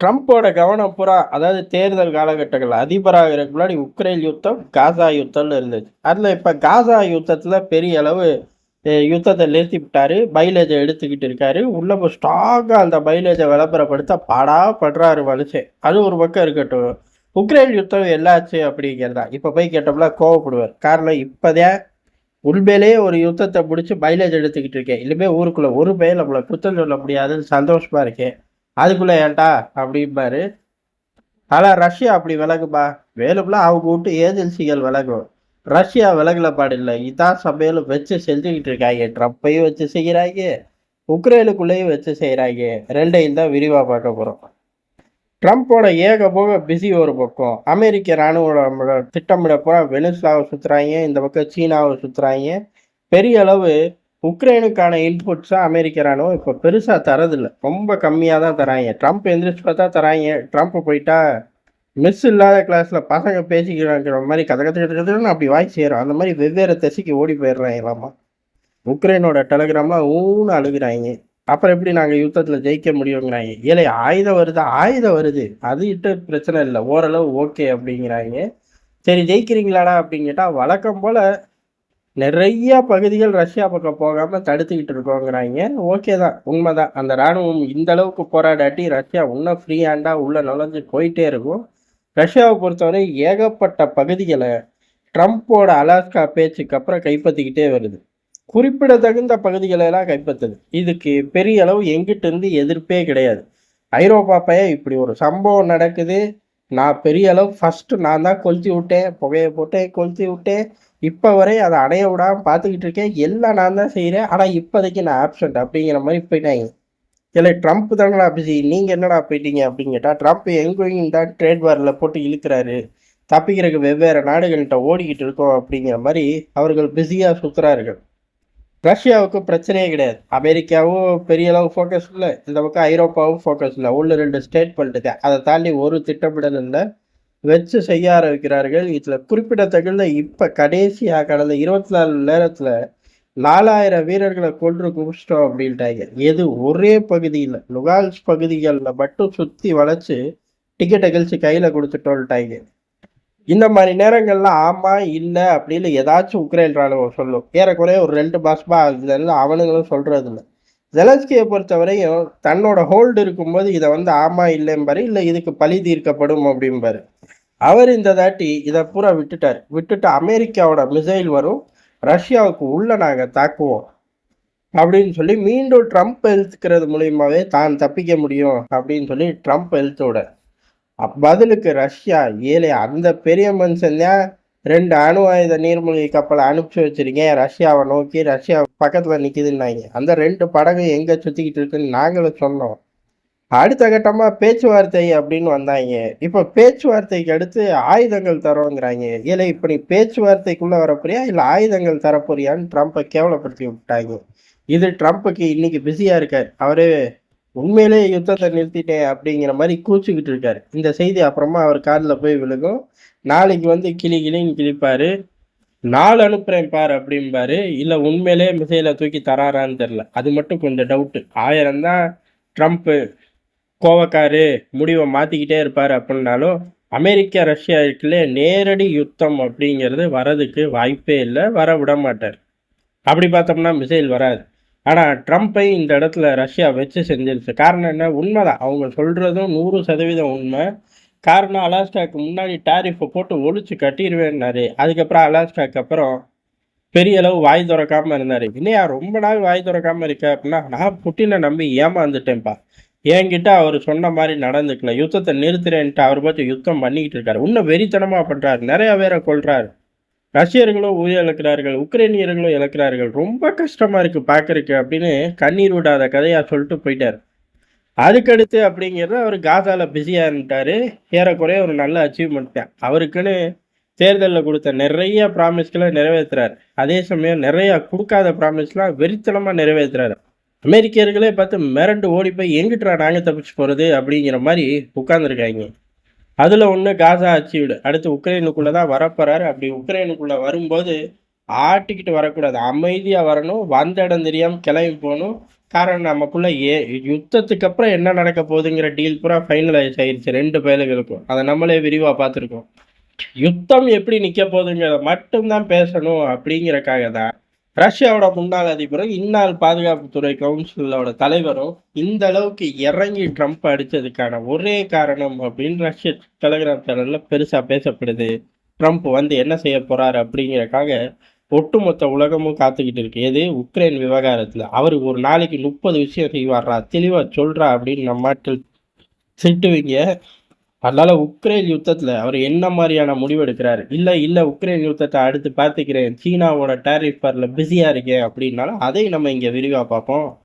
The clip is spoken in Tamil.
ட்ரம்ப்போட கவனம் பூரா அதாவது தேர்தல் காலகட்டங்கள் அதிபராகிறதுக்கு முன்னாடி உக்ரைன் யுத்தம் காசா யுத்தம்னு இருந்துச்சு அதில் இப்போ காசா யுத்தத்தில் பெரிய அளவு யுத்தத்தை நிறுத்தி விட்டாரு. மைலேஜை எடுத்துக்கிட்டு இருக்காரு. உள்ள ஸ்ட்ராங்காக அந்த பைலேஜை விளம்பரப்படுத்த பாடா படுறாரு மனுஷன். அது ஒரு பக்கம் இருக்கட்டும். உக்ரைன் யுத்தம் எல்லாச்சு அப்படிங்கிறதா? இப்போ போய் கேட்டோம்னா கோவப்படுவார். காரணம் இப்போதான் உண்மையிலேயே ஒரு யுத்தத்தை பிடிச்சி மைலேஜ் எடுத்துக்கிட்டு இருக்கேன். இனிமேல் ஊருக்குள்ளே ஒரு பையன் நம்மளை குத்தம் சொல்ல முடியாதுன்னு சந்தோஷமாக இருக்கேன். அதுக்குள்ளே ஏன்டா அப்படிம்பாரு. ஆனால் ரஷ்யா அப்படி விலகுமா வேலும்ல அவங்க விட்டு ஏஜென்சிகள் விலகும். ரஷ்யா விலகல பாடில்லை இதான் சமையலும் வச்சு செஞ்சுக்கிட்டு இருக்காங்க. ட்ரம்ப்பையும் வச்சு செய்கிறாங்க உக்ரைனுக்குள்ளேயும் வச்சு செய்கிறாங்க ரெண்டையும் தான் விரிவாக பார்க்க போகிறோம் ட்ரம்ப்போட ஏக போக பிஸி ஒரு பக்கம். அமெரிக்க இராணுவ திட்டமிட போகிற வெனிஸ்லாவை சுற்றுறாங்க இந்த பக்கம் சீனாவை சுற்றுறாங்க பெரிய அளவு உக்ரைனுக்கான இன்புட்ஸாக அமெரிக்க இராணுவம் இப்போ பெருசாக தரதில்லை. ரொம்ப கம்மியாக தான் தராங்க. ட்ரம்ப் எந்திரிச்சு பார்த்தா தராங்க. ட்ரம்ப் போயிட்டா மிஸ் இல்லாத கிளாஸில் பசங்க பேசிக்கிறாங்கிற மாதிரி கதை கதை கதை கதைன்னு அப்படி வாய் சேரும். அந்த மாதிரி வெவ்வேறு திசைக்கு ஓடி போயிடுறாங்களாமா உக்ரைனோட டெலகிராமில் ஊன்னு அழுகுறாங்க. அப்புறம் எப்படி நாங்கள் யுத்தத்தில் ஜெயிக்க முடியுங்கிறாங்க ஏழை ஆயுதம் வருது? ஆயுதம் வருது. அது இட்ட பிரச்சனை இல்லை. ஓரளவு ஓகே அப்படிங்கிறாங்க. சரி ஜெயிக்கிறீங்களாடா அப்படின்னு கேட்டால் வழக்கம் போல் நிறைய பகுதிகள் ரஷ்யா பக்கம் போகாமல் தடுத்துக்கிட்டு இருக்கோங்கிறாங்க. ஓகே தான். உண்மைதான் அந்த இராணுவம் இந்த அளவுக்கு போராடாட்டி ரஷ்யா இன்னும் ஃப்ரீ ஹேண்டாக உள்ளே நுழைஞ்சு போயிட்டே இருக்கும். ரஷ்யாவை பொறுத்தவரை ஏகப்பட்ட பகுதிகளை ட்ரம்ப்போட அலாஸ்கா பேச்சுக்கு அப்புறம் கைப்பற்றிக்கிட்டே வருது. குறிப்பிடத்தகுந்த பகுதிகளை எல்லாம் கைப்பற்றுது. இதுக்கு பெரிய அளவு எங்கிட்ட இருந்து எதிர்ப்பே கிடையாது. ஐரோப்பா பையன் இப்படி ஒரு சம்பவம் நடக்குது. நான் பெரிய அளவு ஃபர்ஸ்ட் நான் தான் கொளுத்தி விட்டேன் புகையை போட்டேன் கொளுத்தி விட்டேன். இப்போ வரை அதை அடைய விடாம பார்த்துக்கிட்டு இருக்கேன். எல்லாம் நான் தான் செய்கிறேன் ஆனால் இப்போதைக்கு நான் ஆப்சண்ட் அப்படிங்கிற மாதிரி போயிட்டாங்க. இல்லை ட்ரம்ப் தானடா பிஸி நீங்கள் என்னடா போயிட்டீங்க அப்படின்னு கேட்டால் ட்ரம்ப் எங்கேயும் தான் ட்ரேட் வாரில் போட்டு இழுக்கிறாரு. தப்பிக்கிறதுக்கு வெவ்வேறு நாடுகள்கிட்ட ஓடிக்கிட்டு இருக்கோம் அப்படிங்கிற மாதிரி அவர்கள் பிஸியாக சுற்றுறார்கள் ரஷ்யாவுக்கு பிரச்சனையே கிடையாது. அமெரிக்காவும் பெரிய அளவு ஃபோக்கஸ் இல்லை. இந்த பக்கம் ஐரோப்பாவும் ஃபோக்கஸ் இல்லை. உள்ள ரெண்டு ஸ்டேட் பண்ணிட்டு அதை தாண்டி ஒரு திட்டமிடல் இல்லை. வச்சு செய்ய ஆரம்பிக்கிறார்கள். இதில் குறிப்பிடத்தகுந்த இப்போ கடைசியாக கடந்த இருபத்தி நாலு நேரத்தில் நாலாயிரம் வீரர்களை கொன்று குவிச்சிட்டோம் அப்படின்ட்டாங்க. எது? ஒரே பகுதியில் லுகால்ஸ் பகுதிகளில் மட்டும் சுற்றி வளைச்சு டிக்கெட்டை கழிச்சு கையில் கொடுத்துட்டோன்ட்டாங்க இந்த மாதிரி நேரங்கள்ல ஆமா இல்லை அப்படின்னு ஏதாச்சும் உக்ரைன் ராணுவம் சொல்லும். ஏறக்குறைய ஒரு ரெண்டு மாசமா அதெல்லாம் அவனுங்களும் சொல்றது இல்லை ஜெலன்ஸ்கியை பொறுத்தவரையும் தன்னோட ஹோல்டு இருக்கும்போது இதை வந்து ஆமா இல்லைம்பாரு இல்லை இதுக்கு பழி தீர்க்கப்படும் அப்படிம்பாரு. அவர் இந்த தாட்டி இதை பூரா விட்டுட்டார். விட்டுட்டு அமெரிக்காவோட மிசைல் வரும் ரஷ்யாவுக்கு உள்ள நாங்கள் தாக்குவோம் அப்படின்னு சொல்லி மீண்டும் ட்ரம்ப் எழுத்துக்கிறது மூலியமாவே தான் தப்பிக்க முடியும் அப்படின்னு சொல்லி ட்ரம்ப் எழுத்தோட பதிலுக்கு ரஷ்யா ஏழை அந்த பெரிய மனுஷன் தான் ரெண்டு அணு ஆயுத நீர்மூழ்கி கப்பலை அனுப்பிச்சு வச்சிருக்கேன். ரஷ்யாவை நோக்கி ரஷ்யா பக்கத்துல நிக்குதுன்னாங்க. அந்த ரெண்டு படகு எங்க சுத்திக்கிட்டு இருக்குன்னு நாங்களும் சொன்னோம். அடுத்த கட்டமா பேச்சுவார்த்தை அப்படின்னு வந்தாங்க. இப்ப பேச்சுவார்த்தைக்கு அடுத்து ஆயுதங்கள் தரோங்கிறாங்க. ஏழை இப்ப நீ பேச்சுவார்த்தைக்குள்ள வரப்போறியா? இல்ல ஆயுதங்கள் தரப்போறியான்னு ட்ரம்ப்பை கேவலப்படுத்தி விட்டாங்க. இது ட்ரம்ப்புக்கு இன்னைக்கு பிஸியா இருக்கார். அவரே உண்மையிலே யுத்தத்தை நிறுத்திட்டேன் அப்படிங்கிற மாதிரி கூச்சிக்கிட்டு இருக்காரு. இந்த செய்தி அப்புறமா அவர் காதில் போய் விழுகும். நாளைக்கு வந்து கிளி கிளின்னு கிழிப்பாரு. நாள் அனுப்புறேன் பார் அப்படிம்பாரு. இல்லை உண்மையிலே மிசைல தூக்கி தராரான்னு தெரில அது மட்டும் கொஞ்சம் டவுட்டு ஆயிரம் தான் ட்ரம்ப்பு கோவக்காரு முடிவை மாற்றிக்கிட்டே இருப்பார் அப்படின்னாலும் அமெரிக்கா ரஷ்யா இருக்குல்ல நேரடி யுத்தம் அப்படிங்கிறது வரதுக்கு வாய்ப்பே இல்லை வர விட மாட்டார். அப்படி பார்த்தோம்னா மிசைல் வராது. ஆனால் ட்ரம்ப்பை இந்த இடத்துல ரஷ்யா வச்சு செஞ்சிருச்சு. காரணம் என்ன? உண்மைதான். அவங்க சொல்கிறதும் நூறு சதவீதம் உண்மை. காரணம் அலாஸ்காக்கு முன்னாடி டாரிஃபை போட்டு ஒழிச்சு கட்டிடுவேன்னாரு அதுக்கப்புறம் அலாஸ்காக்கு அப்புறம் பெரிய அளவு வாய் திறக்காமல் இருந்தார். இல்லையா ரொம்ப நாள் வாய் திறக்காமல் இருக்க? அப்படின்னா நான் புட்டினை நம்பி ஏமாந்துட்டேன்ப்பா. என்கிட்ட அவர் சொன்ன மாதிரி நடந்துக்கல. யுத்தத்தை நிறுத்துறேன்ட்டு அவர் பார்த்து யுத்தம் பண்ணிக்கிட்டு இருக்காரு. இன்னும் வெறித்தனமாக பண்ணுறாரு நிறைய பேரை கொள்கிறாரு ரஷ்யர்களும் உயிர் இழக்கிறார்கள் உக்ரைனியர்களும் இழக்கிறார்கள். ரொம்ப கஷ்டமாக இருக்குது பார்க்குறக்கு அப்படின்னு கண்ணீர் விடாத கதையாக சொல்லிட்டு போயிட்டார். அதுக்கடுத்து அப்படிங்கிறது அவர் காசாவில் பிஸியாக இருந்துட்டாரு. ஏறக்குறைய ஒரு நல்ல அச்சீவ்மெண்ட் தான். அவருக்குன்னு தேர்தலில் கொடுத்த நிறைய ப்ராமிஸ்களை நிறைவேற்றுறாரு அதே சமயம் நிறையா கொடுக்காத ப்ராமிஸ்லாம் வெறித்தனமாக நிறைவேற்றுறாரு அமெரிக்கர்களே பார்த்து மிரண்டு ஓடி போய் எங்கிட்டுறா நாங்கள் தப்பிச்சு போகிறது அப்படிங்கிற மாதிரி உட்காந்துருக்காங்க அதில் ஒன்று காசா அச்சீவ்டு அடுத்து உக்ரைனுக்குள்ளே தான் வரப்போறாரு. அப்படி உக்ரைனுக்குள்ளே வரும்போது ஆட்டிக்கிட்டு வரக்கூடாது. அமைதியாக வரணும். வந்த இடம் தெரியாமல் கிளம்பி போகணும். காரணம் நமக்குள்ள ஏ யுத்தத்துக்கு அப்புறம் என்ன நடக்க போகுதுங்கிற டீல் பூரா ஃபைனலைஸ் ஆயிடுச்சு ரெண்டு பயலுகளுக்கும். அதை நம்மளே விரிவாக பார்த்துருக்கோம். யுத்தம் எப்படி நிற்க போகுதுங்கிறத மட்டும்தான் பேசணும் அப்படிங்கிறக்காக தான் ரஷ்யாவோட முன்னாள் அதிபரும் இந்நாள் பாதுகாப்புத்துறை கவுன்சிலோட தலைவரும் இந்த அளவுக்கு இறங்கி ட்ரம்ப் அடிச்சதுக்கான ஒரே காரணம் அப்படின்னு ரஷ்ய டெலிகிராம் சேனல்ல பெருசா பேசப்படுது. ட்ரம்ப் வந்து என்ன செய்ய போறாரு அப்படிங்கிறக்காக ஒட்டுமொத்த உலகமும் காத்துக்கிட்டு இருக்கு. எது? உக்ரைன் விவகாரத்துல. அவர் ஒரு நாளைக்கு முப்பது விஷயம் செய்வாரா? தெளிவா சொல்றா அப்படின்னு நம்ம நாட்டில் திட்டுவீங்க. அதனால உக்ரைன் யுத்தத்துல அவர் என்ன மாதிரியான முடிவு எடுக்கிறாரு இல்ல இல்ல உக்ரைன் யுத்தத்தை அடுத்து பார்த்துக்கிறேன். சீனாவோட டேரிஃப் பார்ல பிஸியா இருக்கேன் அப்படின்னாலும் அதையும் நம்ம இங்க விரிவா பார்ப்போம்.